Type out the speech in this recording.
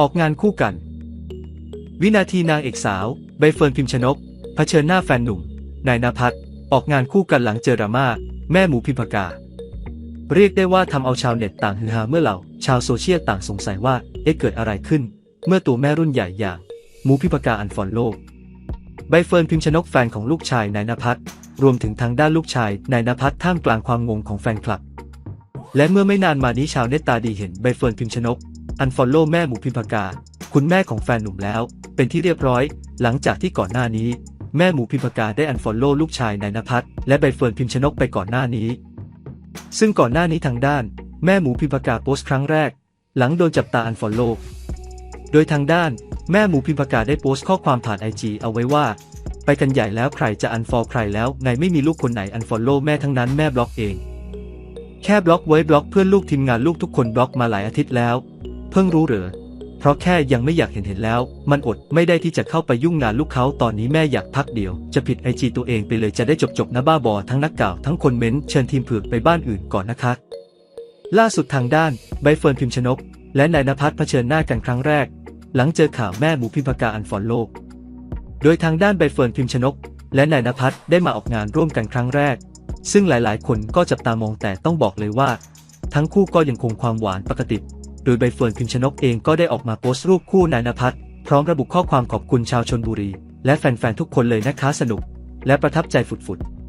ออกงานคู่กัน วินาทีนางเอกสาว ใบเฟิร์นพิมชนกเผชิญหน้าแฟนหนุ่ม นายนภัสออกงานคู่กันหลังเจอราม่าแม่หมูพิมพากา เรียกได้ว่าทำเอาชาวเน็ตต่างฮือฮาเมื่อเหล่าชาวโซเชียลต่างสงสัยว่าเอ๊ะเกิดอะไรขึ้น เมื่อตัวแม่รุ่นใหญ่อย่างหมูพิมพากาอันฟอลโลใบเฟิร์นพิมชนกแฟนของลูกชายนายนภัสรวมถึงทางด้านลูกชายนายนภัสท่ามกลางความงงของแฟนคลับ และเมื่อไม่นานมานี้ชาวเน็ตตาดีเห็นใบเฟิร์นพิมชนก อันฟอลโล่แม่หมูพิมพากา คุณแม่ของแฟนหนุ่มแล้ว เป็นที่เรียบร้อย หลังจากที่ก่อนหน้านี้ แม่หมูพิมพากาได้อันฟอลโล่ลูกชายนายนภัสและใบเฟิร์นพิมชนกไปก่อนหน้านี้ ซึ่งก่อนหน้านี้ทางด้าน แม่หมูพิมพากาโพสต์ครั้งแรก หลังโดนจับตาอันฟอลโล่โดยทางด้านแม่หมูพิมพากาได้โพสต์ข้อความผ่านไอจีเอาไว้ว่า ไปกันใหญ่แล้วใครจะอันฟอลใครแล้วไงไม่มีลูกคนไหนอันฟอลโล่แม่ทั้งนั้นแม่บล็อกเอง แค่บล็อกไว้บล็อกเพื่อนลูกทีมงานลูกทุกคนบล็อกมาหลายอาทิตย์แล้ว เพิ่งรู้เหรอ เพราะแค่ยังไม่อยากเห็นเห็นแล้ว มันอดไม่ได้ที่จะเข้าไปยุ่งงานลูกเขาตอนนี้แม่อยากพักเดียว จะผิดไอจีตัวเองไปเลยจะได้จบจบนะบ้าบอทั้งนักกล่าวทั้งคนเม้นเชิญทีมเผือกไปบ้านอื่นก่อนนะคะ ล่าสุดทางด้านใบเฟิร์นพิมชนก และนายนภัสเผชิญหน้ากันครั้งแรก หลังเจอข่าวแม่หมูพิมพากาอันฟอลโลก โดยทางด้านใบเฟิร์นพิมชนก และนายนภัสได้มาออกงานร่วมกันครั้งแรก ซึ่งหลายๆ คนก็จับตามองแต่ต้องบอกเลยว่า ทั้งคู่ก็ยังคงความหวานปกติ โดยใบเฟิร์นพิมชนกเองก็ได้ออกมาโพสต์รูปคู่นายนภัสพร้อมระบุข้อความขอบคุณชาวชนบุรี และแฟนๆทุกคนเลยนะคะสนุก และประทับใจฝุดๆ